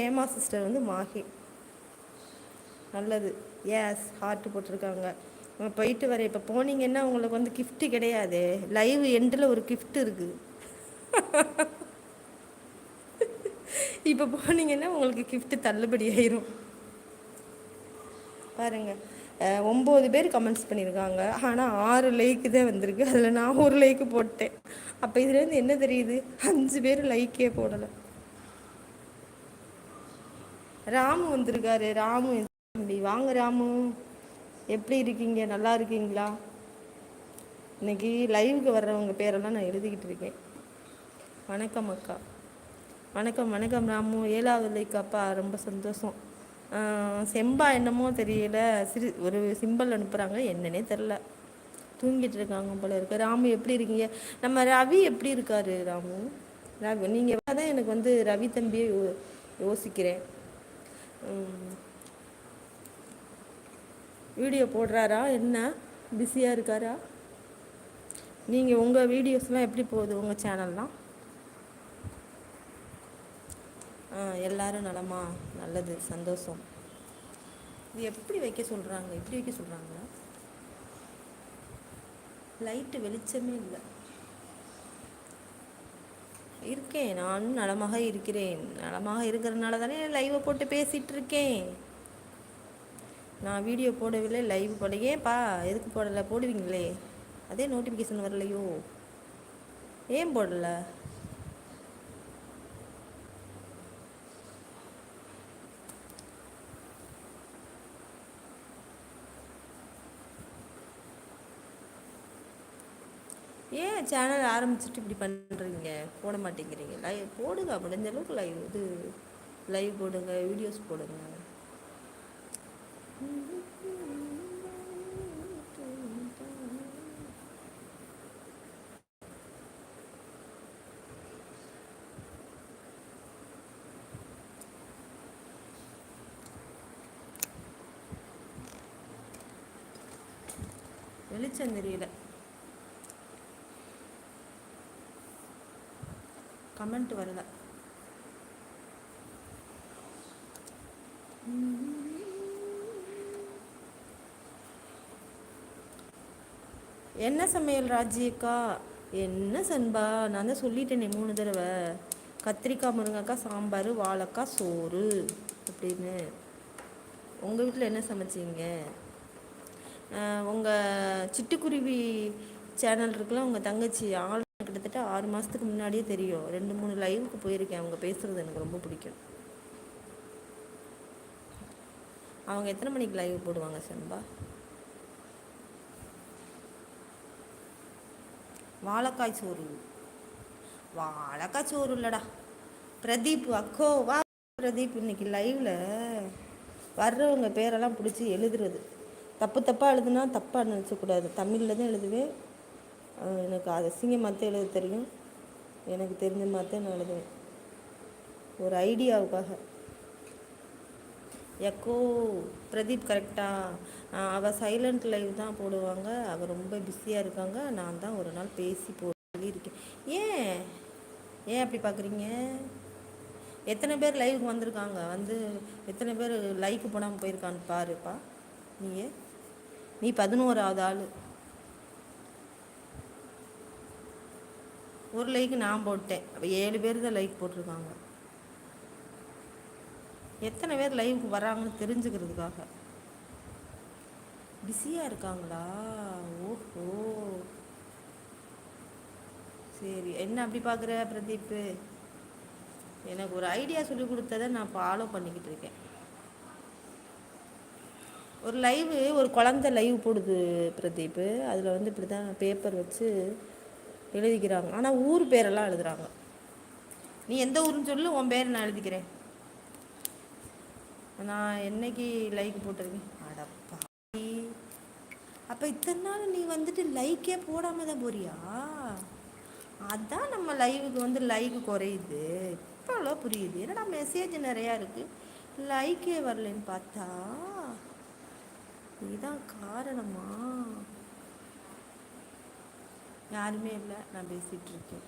Hema sister வந்து மாஹி. நல்லது. S heart போட்டிருக்காங்க. போயிட்டு வர இப்போ போனீங்கன்னா உங்களுக்கு வந்து கிஃப்ட்டு கிடையாது. லைவ் எண்டில் ஒரு கிஃப்ட் இருக்குது இப்போ போனீங்கன்னா உங்களுக்கு கிஃப்ட்டு தள்ளுபடி ஆயிரும். பாருங்க. ஒம்பது பேர் கமெண்ட்ஸ் பண்ணியிருக்காங்க ஆனால் ஆறு லைக்கு தான் வந்திருக்கு. அதில் நான் ஒரு லைக்கு போட்டேன். அப்போ இதுலேருந்து என்ன தெரியுது? அஞ்சு பேர் லைக்கே போடலை. ராமு வந்திருக்காரு. ராமு என் தம்பி. வாங்க ராமு. எப்படி இருக்கீங்க? நல்லா இருக்கீங்களா? இன்னைக்கு லைவுக்கு வர்றவங்க பேரெல்லாம் நான் எழுதிக்கிட்டு இருக்கேன். வணக்கம் அக்கா. வணக்கம் வணக்கம் ராமு. ஏழாவது லைக் அப்பா. ரொம்ப சந்தோஷம். செம்பா என்னமோ தெரியல. சிறு ஒரு சிம்பிள் அனுப்புகிறாங்க என்னன்னே தெரில தூங்கிட்டு இருக்காங்க போல இருக்கு. ராமு எப்படி இருக்கீங்க? நம்ம ரவி எப்படி இருக்காரு ராமு? ரவி நீங்கள் தான் எனக்கு வந்து ரவி தம்பியை யோ யோசிக்கிறேன். வீடியோ போடுறாரா? என்ன? பிஸியாக இருக்காரா? நீங்கள் உங்கள் வீடியோஸ்லாம் எப்படி போகுது உங்கள் சேனல்லாம்? ஆ எல்லாரும் நலமா? நல்லது சந்தோஷம். இது எப்படி வைக்க சொல்கிறாங்க எப்படி வைக்க சொல்கிறாங்களா லைட்டு வெளிச்சமே இல்லை. இருக்கேன். நானும் நலமாக இருக்கிறேன். நலமாக இருக்கிறதுனால தானே லைவை போட்டு பேசிகிட்டு இருக்கேன் நான் வீடியோ போடவில்லை லைவ் போட ஏன்ப்பா எதுக்கு போடலை? போடுவீங்களே. அதே நோட்டிஃபிகேஷன் வரலையோ. ஏன் போடலை? ஏன் சேனல் ஆரம்பிச்சுட்டு இப்படி பண்ணுறீங்க போட மாட்டேங்கிறீங்க. லைவ் போடுங்க முடிஞ்ச அளவுக்கு லைவ் இது லைவ் போடுங்க வீடியோஸ் போடுங்க. வெளிச்சம் தெரியல. கமெண்ட் வரல என்ன சமையல் ராஜியக்கா என்ன சண்பா? நான் தான் சொல்லிட்டேனே மூணு தடவை. கத்திரிக்காய் முருங்கைக்காய் சாம்பார் வாழைக்காய் சோறு அப்படின்னு. உங்கள் வீட்டில் என்ன சமைச்சீங்க? உங்கள் சிட்டுக்குருவி சேனல் இருக்குல்ல உங்கள் தங்கச்சி ஆள் கிட்டத்தட்ட ஆறு மாதத்துக்கு முன்னாடியே தெரியும். ரெண்டு மூணு லைவுக்கு போயிருக்கேன். அவங்க பேசுகிறது எனக்கு ரொம்ப பிடிக்கும். அவங்க எத்தனை மணிக்கு லைவ் போடுவாங்க செம்பா வாழைக்காய் சோறு. வாழைக்காய் சோறு இல்லடா. பிரதீப் அக்கோ வா பிரதீப். இன்னைக்கு லைவில் வர்றவங்க பேரெல்லாம் பிடிச்சி எழுதுறது. தப்பு தப்பாக எழுதுனா தப்பாக நினச்சக்கூடாது. தமிழில் தான் எழுதுவேன். எனக்கு அது அசிங்கமாக தான் எழுத தெரியும். எனக்கு தெரிஞ்ச மாதிரி நான் எழுதுவேன். ஒரு ஐடியாவுக்காக. எக்கோ பிரதீப் கரெக்டாக அவள் சைலண்ட் லைவ் தான் போடுவாங்க. அவள் ரொம்ப பிஸியாக இருக்காங்க. நான் தான் ஒரு நாள் பேசி போ சொல்லியிருக்கேன் ஏன்? ஏன் அப்படி பார்க்குறீங்க எத்தனை பேர் லைவுக்கு வந்திருக்காங்க? வந்து எத்தனை பேர் லைக்கு போடாமல் போயிருக்கான்னு பாருப்பா. நீயே நீ பதினோராவது ஆள். ஒரு லைக் நான் போட்டேன். அப்போ ஏழு பேர் தான் லைக் போட்டிருக்காங்க. எத்தனை பேர் லைவுக்கு வராங்கன்னு தெரிஞ்சுக்கிறதுக்காக. பிஸியாக இருக்காங்களா? ஓஹோ. சரி என்ன அப்படி பார்க்குற பிரதீப்? எனக்கு ஒரு ஐடியா சொல்லி கொடுத்ததை நான் ஃபாலோ பண்ணிக்கிட்டு இருக்கேன். ஒரு லைவு ஒரு குழந்த லைவ் போடுது பிரதீப். அதில் வந்து இப்படி தான் பேப்பர் வச்சு எழுதிக்கிறாங்க. ஆனால் ஊர் பேரெல்லாம் எழுதுகிறாங்க நீ எந்த ஊருன்னு சொல்லு உன் பேர் நான் எழுதிக்கிறேன். நான் என்னைக்கு லைக் போட்டிருக்கேன்? அடப்பா. அப்போ இத்தனை நாள் நீ வந்துட்டு லைக்கே போடாம தான் போறியா? அதான் நம்ம லைவுக்கு வந்து லைக் குறையுது. இப்போ புரியுது. என்னடா மெசேஜ் நிறையா இருக்குது லைக்கே வரலன்னு பார்த்தா இதுதான் காரணமா? யாருமே இல்லை. நான் பேசிகிட்ருக்கேன்